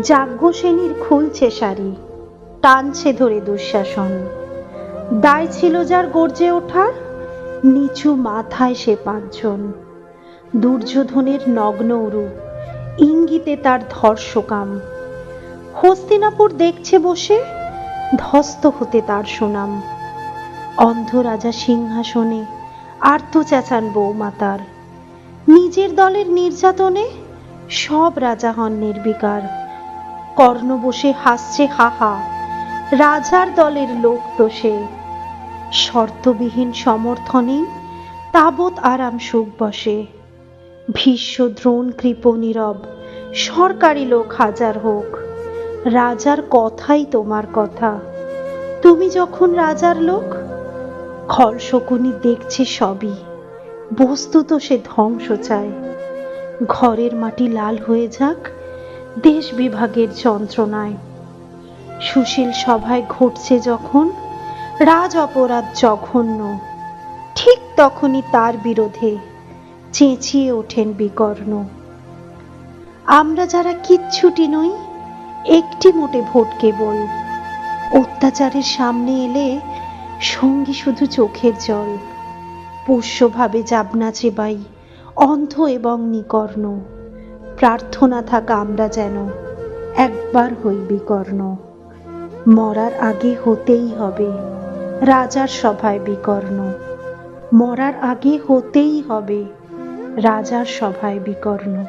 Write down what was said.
যাজ্ঞসেনীর খুলছে শাড়ি, টানছে ধরে দুঃশাসন। দায় ছিল যার গর্জে ওঠার, নিচু মাথায় সে পাঁচজন। দুর্যোধনের নগ্ন উরু ইঙ্গিতে তার ধর্ষকাম। হস্তিনাপুর দেখছে বসে ধস্ত হতে তার সুনাম। অন্ধ রাজা সিংহাসনে আর্ত চেঁচান বৌমাতার নিজের দলের নির্যাতনে সব রাজা হন নির্বিকার। কর্ণ বসে হাসছে হাহা রাজার দলের লোক তো সে। শর্তবিহীন সমর্থনে তাবৎ আরাম সুখ বসে। ভীষ্ম দ্রোণ কৃপ নীরব, সরকারি লোক হাজার হোক। রাজার কথাই তোমার কথা। তুমি যখন রাজার লোক, খল শকুনি দেখছে সবই। বস্তুত সে ধ্বংস চায়। ঘরের মাটি লাল হয়ে যাক দেশ বিভাগের যন্ত্রণায়। সুশীল সভায় ঘটছে যখন রাজ অপরাধ জঘন্য। ঠিক তখনই তার বিরোধে চেঁচিয়ে ওঠেন বিকর্ণ। আমরা যারা কিচ্ছুটি নই, একটি মোটে ভোট কেবল। অত্যাচারের সামনে এলে সঙ্গী শুধু চোখের জল। পোষ্যভাবে যাবনা চেবাই অন্ধ এবং নিকর্ণ। প্রার্থনা থাকা আমরা যেন একবার হই বিকর্ণ মরার আগে হতেই হবে, রাজার সভায় বিকর্ণ। মরার আগে হতেই হবে, রাজার সভায় বিকর্ণ।